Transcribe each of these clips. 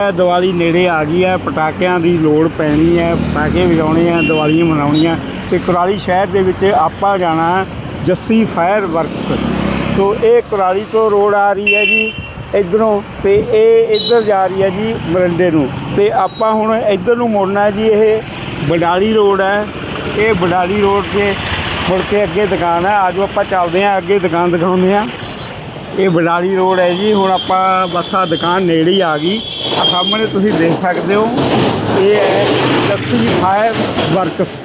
ਇਹ ਦੀਵਾਲੀ ਨੇੜੇ ਆ ਗਈ ਹੈ, ਪਟਾਕਿਆਂ ਦੀ ਲੋੜ ਪੈਣੀ ਹੈ, ਪਟਾਕੇ ਵਜਾਉਣੇ ਆ ਦੀਵਾਲੀ ਮਨਾਉਣੀਆਂ ਤੇ ਕੁਰਾਲੀ ਸ਼ਹਿਰ ਦੇ ਵਿੱਚ ਆਪਾਂ ਜਾਣਾ ਜੱਸੀ ਫਾਇਰ ਵਰਕਸ। ਸੋ ਇਹ ਕੁਰਾਲੀ ਤੋਂ ਰੋਡ ਆ ਰਹੀ ਹੈ ਜੀ, ਇਧਰੋਂ ਤੇ ਇਹ ਇੱਧਰ ਜਾ ਰਹੀ ਹੈ ਜੀ ਮਰਿੰਡੇ ਨੂੰ। ਤੇ ਆਪਾਂ ਹੁਣ ਇੱਧਰ ਨੂੰ ਮੁੜਨਾ ਹੈ ਜੀ, ਇਹ ਬਡਾਲੀ ਰੋਡ ਹੈ। ਇਹ ਬਡਾਲੀ ਰੋਡ ਤੇ ਮੁੜ ਕੇ ਅੱਗੇ ਦੁਕਾਨ ਹੈ। ਆਜੋ ਆਪਾਂ ਚੱਲਦੇ ਹਾਂ, ਅੱਗੇ ਦੁਕਾਨ ਦਿਖਾਉਂਦੇ ਹਾਂ। ਇਹ ਬਡਾਲੀ ਰੋਡ ਹੈ ਜੀ, ਹੁਣ ਆਪਾਂ ਬਸ ਆਹ ਦੁਕਾਨ ਨੇੜੇ ਹੀ ਆ ਗਈ। ਆ ਸਾਹਮਣੇ ਤੁਸੀਂ ਦੇਖ ਸਕਦੇ ਹੋ, ਇਹ ਹੈ Jassi fireworks.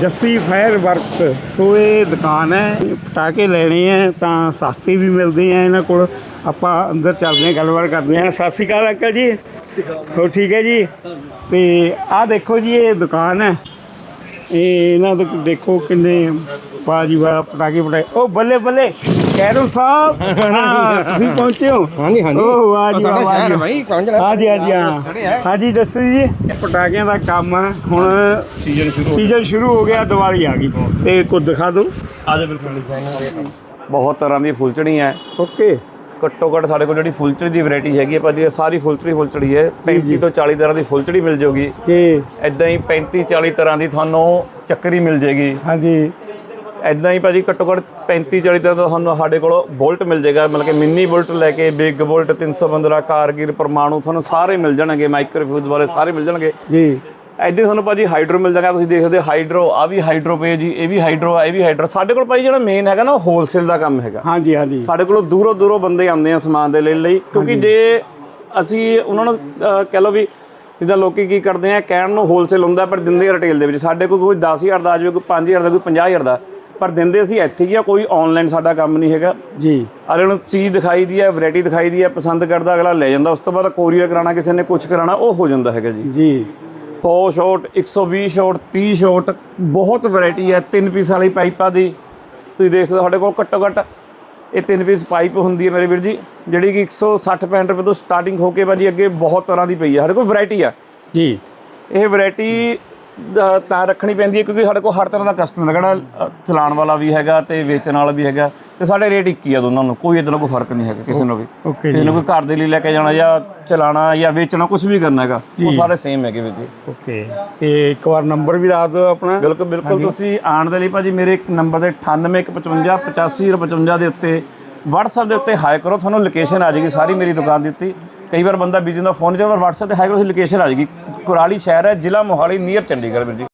Jassi fireworks, so ਇਹ ਦੁਕਾਨ ਹੈ ਇਹ ਪਟਾਕੇ ਲੈਣੇ ਆ ਤਾਂ ਸਸਤੇ ਵੀ ਮਿਲਦੇ ਆ ਇਹਨਾਂ ਕੋਲ। ਆਪਾਂ ਅੰਦਰ ਚੱਲਦੇ ਹਾਂ, ਗੱਲਬਾਤ ਕਰਦੇ ਹਾਂ। ਸਤਿ ਸ਼੍ਰੀ ਅਕਾਲ ਅੰਕਲ ਜੀ। ਹੋ ਠੀਕ ਹੈ ਜੀ? ਤੇ ਆਹ ਦੇਖੋ ਜੀ, ਇਹ ਦੁਕਾਨ ਹੈ। ਇਹ ਇਹਨਾਂ ਦੇ ਦੇਖੋ ਕਿੰਨੇ ਬਾਜੀ ਵਾ ਪਟਾਕੇ ਪਟਾਕੇ ਉਹ ਬੱਲੇ ਬੱਲੇ ਕੈਰੋ ਸਾਹਿਬ। ਹਾਂ, ਤੁਸੀਂ ਪਹੁੰਚੇ ਹੋ। ਹਾਂਜੀ, ਹਾਂਜੀ। ਉਹ ਵਾਹ ਜੀ ਵਾਹ, ਵਾਹ ਜੀ। ਹਾਂਜੀ ਹਾਂਜੀ ਹਾਂ। ਹਾਂਜੀ ਦੱਸੋ ਜੀ ਪਟਾਕਿਆਂ ਦਾ ਕੰਮ ਆ, ਹੁਣ ਸੀਜ਼ਨ ਸ਼ੁਰੂ ਸੀਜ਼ਨ ਸ਼ੁਰੂ ਹੋ ਗਿਆ ਦੀਵਾਲੀ ਆ ਗਈ। ਤੇ ਕੁਝ ਦਿਖਾ ਦਿਓ। ਆਜੋ ਬਿਲਕੁਲ ਬਹੁਤ ਤਰ੍ਹਾਂ ਦੀ ਫੁੱਲਚੜੀ ਹੈ। ਓਕੇ। ਘੱਟੋ ਘੱਟ ਸਾਡੇ ਕੋਲ ਜਿਹੜੀ ਫੁੱਲਚੜੀ ਦੀ ਵੈਰਾਈਟੀ ਹੈਗੀ ਹੈ ਭਾਜੀ ਇਹ ਸਾਰੀ ਫੁੱਲਚੜੀ ਫੁੱਲਚੜੀ ਹੈ। 35 ਤੋਂ 40 ਤਰ੍ਹਾਂ ਦੀ ਫੁੱਲਚੜੀ ਮਿਲ ਜਾਊਗੀ ਕਿ ਐਦਾਂ ਹੀ 35 40 ਤਰ੍ਹਾਂ ਦੀ ਤੁਹਾਨੂੰ ਚੱਕਰੀ ਮਿਲ ਜੇਗੀ। ਹਾਂਜੀ। ਐਦਾਂ ਹੀ ਭਾਜੀ ਘੱਟੋ ਘੱਟ 35 40 ਤਰ੍ਹਾਂ ਦਾ ਤੁਹਾਨੂੰ ਸਾਡੇ ਕੋਲ ਬੋਲਟ ਮਿਲ ਜਾਏਗਾ ਮਤਲਬ ਕਿ ਮਿੰਨੀ ਬੋਲਟ ਲੈ ਕੇ ਬਿਗ ਬੋਲਟ 315 ਕਾਰਗਿਰ ਪਰਮਾਣੂ ਤੁਹਾਨੂੰ ਸਾਰੇ ਮਿਲ ਜਾਣਗੇ ਮਾਈਕਰੋਫਿਊਜ਼ ਵਾਲੇ ਸਾਰੇ ਮਿਲ ਜਾਣਗੇ। ਜੀ। ਐਦਾਂ ਤੁਹਾਨੂੰ ਭਾਜੀ ਹਾਈਡਰੋ ਮਿਲ ਜਾਏਗਾ ਤੁਸੀਂ ਦੇਖਦੇ ਹਾਈਡਰੋ ਆ ਵੀ ਹਾਈਡਰੋ ਪਏ ਜੀ ਇਹ ਵੀ ਹਾਈਡਰੋ ਆ ਇਹ ਵੀ ਹਾਈਡਰੋ ਸਾਡੇ ਕੋਲ ਭਾਜੀ ਜਿਹੜਾ ਮੇਨ ਹੈਗਾ ਨਾ ਹੋਲਸੇਲ ਦਾ ਕੰਮ ਹੈਗਾ। ਹਾਂਜੀ ਹਾਂਜੀ। ਸਾਡੇ ਕੋਲੋਂ ਦੂਰੋਂ ਦੂਰੋਂ ਬੰਦੇ ਆਉਂਦੇ ਆ ਸਮਾਨ ਦੇ ਲੈਣ ਲਈ ਕਿਉਂਕਿ ਜੇ ਅਸੀਂ ਉਹਨਾਂ ਨੂੰ ਕਹਿ ਲਓ ਵੀ ਜਿੱਦਾਂ ਲੋਕੀ ਕੀ ਕਰਦੇ ਆ ਕਹਿਣ ਨੂੰ ਹੋਲਸੇਲ ਹੁੰਦਾ ਪਰ ਦਿੰਦੇ ਆ ਰਿਟੇਲ ਦੇ ਵਿੱਚ। ਸਾਡੇ ਕੋਲ ਕੋਈ 10000 ਦਾ ਆ ਜਾਵੇ ਕੋਈ 5000 ਦਾ ਕੋਈ 50000 ਦਾ। ਪਰ ਦਿੰਦੇ ਅਸੀਂ ਇੱਥੇ ਹੀ ਆ ਕੋਈ ਆਨਲਾਈਨ ਸਾਡਾ ਕੰਮ ਨਹੀਂ ਹੈਗਾ। ਜੀ। ਅਗਲੇ ਨੂੰ ਚੀਜ਼ ਦਿਖਾਈ ਦੀ ਹੈ ਵੈਰਾਈਟੀ ਦਿਖਾਈ ਦੀ ਹੈ ਪਸੰਦ ਕਰਦਾ ਅਗਲਾ ਲੈ ਜਾਂਦਾ। ਉਸ ਤੋਂ ਬਾਅਦ ਕੋਰੀਅਰ ਕਰਾਣਾ ਕਿਸੇ ਨੇ ਕੁਝ ਕਰਾਣਾ ਉਹ ਹੋ ਜਾਂਦਾ ਹੈਗਾ ਜੀ। ਜੀ। 100 ਸ਼ਾਟ 120 ਸ਼ਾਟ 30 ਸ਼ਾਟ ਬਹੁਤ ਵੈਰਾਈਟੀ ਹੈ। ਤਿੰਨ ਪੀਸ ਵਾਲੀ ਪਾਈਪਾਂ ਦੀ। ਤੁਸੀਂ ਦੇਖ ਸਕਦੇ ਸਾਡੇ ਕੋਲ ਘੱਟੋ ਘੱਟ ਇਹ ਤਿੰਨ ਪੀਸ ਪਾਈਪ ਹੁੰਦੀ ਹੈ ਮੇਰੇ ਵੀਰ ਜੀ ਜਿਹੜੀ ਕਿ 160 65 ਰੁਪਏ ਤੋਂ ਸਟਾਰਟਿੰਗ ਹੋ ਕੇ ਭਾਜੀ ਅੱਗੇ ਬਹੁਤ ਤਰ੍ਹਾਂ ਦੀ ਪਈ ਹੈ। ਸਾਡੇ ਕੋਲ ਵੈਰਾਈਟੀ ਆ। ਜੀ। ਇਹ ਵੈਰਾਈਟੀ ਤਾਂ ਰੱਖਣੀ ਪੈਂਦੀ ਹੈ ਕਿਉਂਕਿ ਸਾਡੇ ਕੋਲ ਹਰ ਤਰ੍ਹਾਂ ਦਾ ਕਸਟਮਰ ਹੈ ਜਿਹੜਾ ਅ, ਚਲਾਉਣ ਵਾਲਾ ਵੀ ਹੈਗਾ ਤੇ ਵੇਚਣ ਵਾਲਾ ਵੀ ਹੈਗਾ ਤੇ ਸਾਡੇ ਰੇਟ ਇੱਕ ਹੀ ਆ ਦੋਨਾਂ ਨੂੰ ਕੋਈ ਇਦਾਂ ਦਾ ਕੋਈ ਫ਼ਰਕ ਨਹੀਂ ਹੈਗਾ ਕਿਸੇ ਨੂੰ ਵੀ। ਕਿਸੇ ਨੂੰ ਕੋਈ ਘਰ ਦੇ ਲਈ ਲੈ ਕੇ ਜਾਣਾ ਜਾਂ ਚਲਾਉਣਾ ਜਾਂ ਵੇਚਣਾ ਕੁਝ ਵੀ ਕਰਨਾ ਹੈਗਾ ਉਹ ਸਾਰੇ ਸੇਮ ਹੈਗੇ ਵੀਰ ਜੀ। ਓਕੇ ਤੇ ਇੱਕ ਵਾਰ ਨੰਬਰ ਵੀ ਦੱਸ ਦਿਓ ਆਪਣਾ। ਬਿਲਕੁਲ ਬਿਲਕੁਲ ਤੁਸੀਂ ਆਉਣ ਦੇ ਲਈ ਭਾਜੀ ਮੇਰੇ ਇੱਕ ਨੰਬਰ ਦੇ 9855 8555 ਦੇ ਉੱਤੇ WhatsApp ਦੇ ਉੱਤੇ ਹਾਈ ਕਰੋ ਤੁਹਾਨੂੰ ਲੋਕੇਸ਼ਨ ਆ ਜਾਏਗੀ ਸਾਰੀ ਮੇਰੀ ਦੁਕਾਨ ਦੀ ਉੱਤੇ। ਕਈ ਵਾਰ ਬੰਦਾ ਬਿਜ਼ੀ ਹੁੰਦਾ, ਫੋਨ ਜਦੋਂ WhatsApp ਤੇ ਹੈਗਾ ਕਰੋ ਲੋਕੇਸ਼ਨ ਆ ਜਾਏਗੀ। ਕੁਰਾਲੀ ਸ਼ਹਿਰ ਹੈ, ਜ਼ਿਲ੍ਹਾ ਮੋਹਾਲੀ ਨੀਅਰ ਚੰਡੀਗੜ੍ਹ ਵੀਰ ਜੀ।